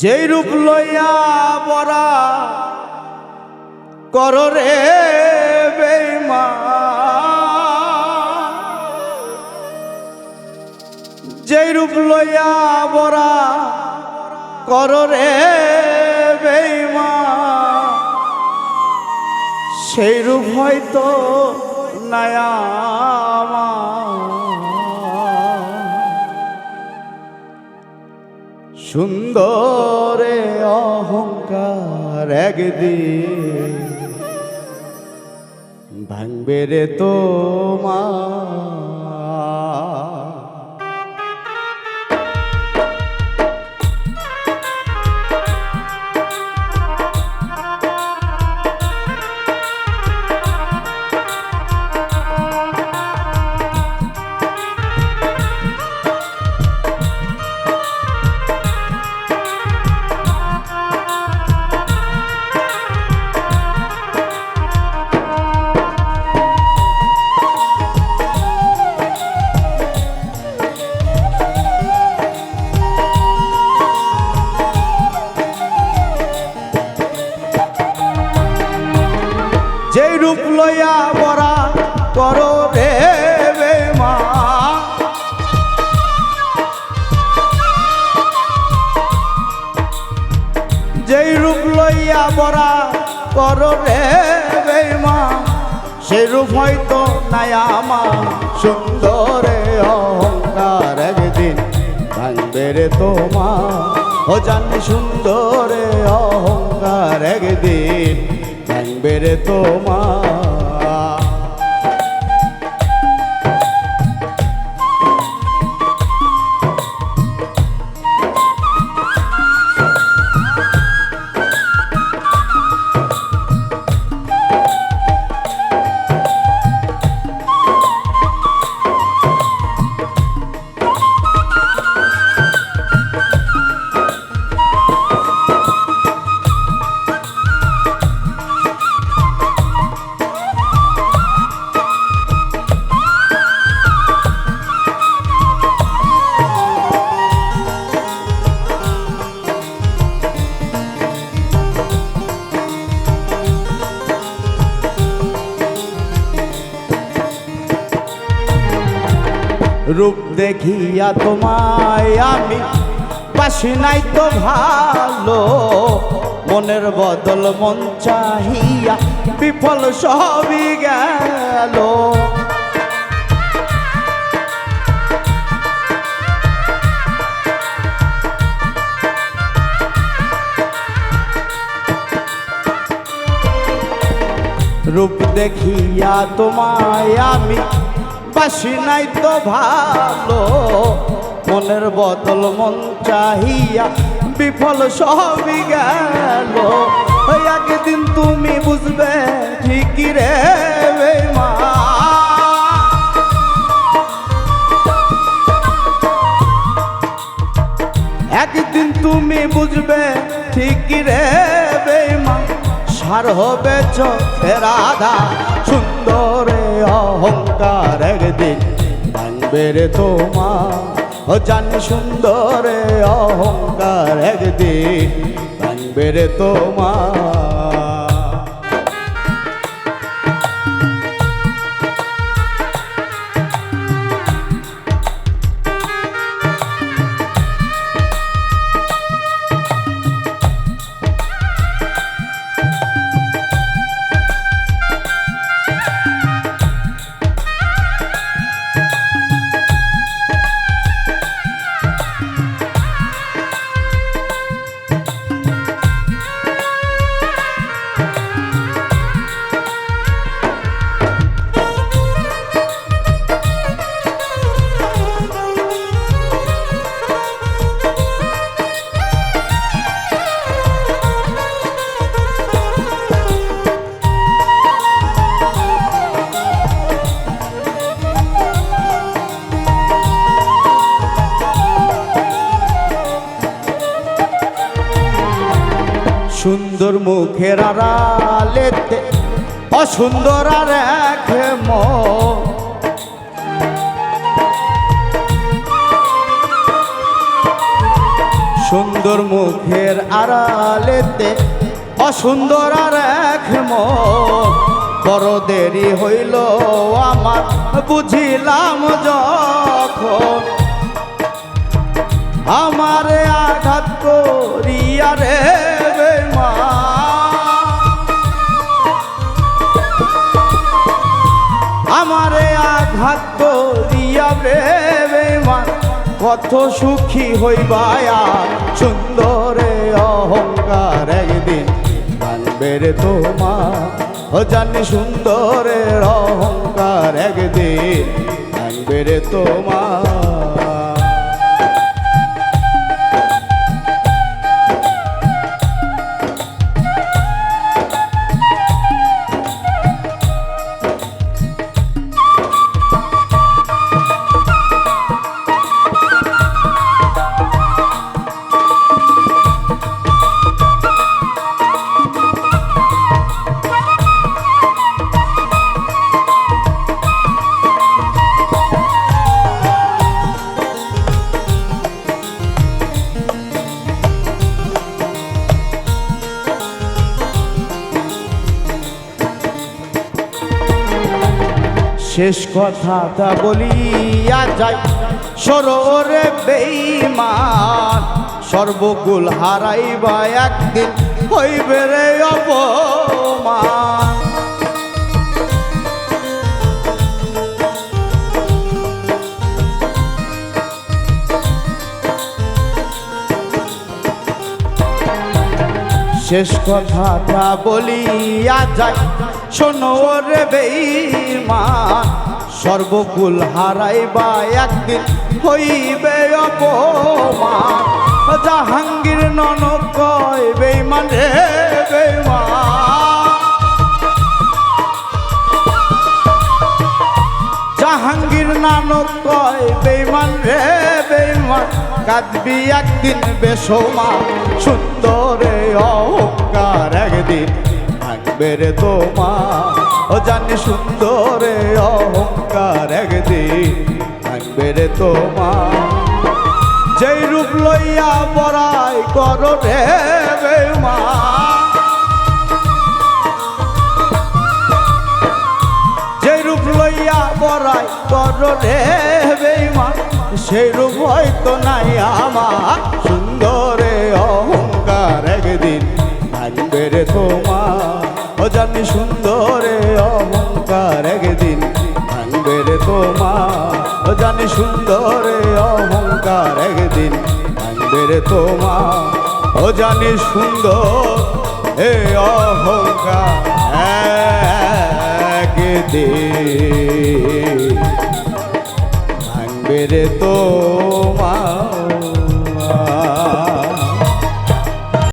যেই রূপ লইয়া বরা কর রে বেমা যেই রূপ লইয়া বরা কর রে বেমা সেই রূপ হয়তো নায়ামা সুন্দরে অহংকার একদিন ভাঙবে রে তোমা কর করো রে বেমা সেরূপ হয়তো নাই আমার সুন্দরে অহংকার একদিন ভাঙবে রে তোমা ও জানি সুন্দরে অহংকার একদিন ভাঙবে রে তোমা রূপ দেখিয়া তোমায় আমি। পাশি নাই তো ভালো, মনের বদল মন চাহিয়া বিফল সবই গেল। রূপ দেখিয়া তোমায় আমি বাসি নাই তো ভালো। মনের বদল মন চাহিয়া বিফল সবই গেল। একদিন তুমি বুঝবে ঠিকই রে একদিন তুমি বুঝবে ঠিকই রে বেমা সার হবে চোখের আধা, সুন্দরে অহংকার একদিন ভাঙবে রে তোমা ও জানি সুন্দরে অহংকার একদিন ভাঙবে রে তোমা সুন্দর মুখের আড়ালেতে, অসুন্দর আর এক মন। সুন্দর মুখের আড়ালেতে, অসুন্দর আর এক মন। বড় দেরি হইল আমার, বুঝিলাম যখন। আমারে আঘাত আঘাত দিয়া মা কত সুখী হইবায়া সুন্দরে অহংকার একদিন মানবে রে তোমার। ও জানি সুন্দরের অহংকার একদিন মানবে রে তোমার। শেষ কথাটা বলিয়া যাই। সরোরে বেইমান সর্বকুল হারাইবা একদিন, হইবে রে অপমান। শেষ কথাটা বলিয়া যাই। শোনো রে সর্বকুল হারাইবা একদিন হইবে অপমান। জাহাঙ্গীর নন কয় বেইমান রে বেইমান জাহাঙ্গীর নানক কয় বেইমান রে বেইমান কাঁদবি একদিন বেসমা সুন্দরে অহংকার একদিন রে তোমা ও জানি সুন্দরে অহংকার একদিন ভাঙবে রে তোমা যেই রূপ লইয়া বড়াই কর রে বেইমান যে রূপ লইয়া বড়াই কর রে বেইমান, সেই রূপ হয়তো নাই আমার। তোমার। ও জানি সুন্দর এ অহংকার একদিন। ভাঙবে রে তোমার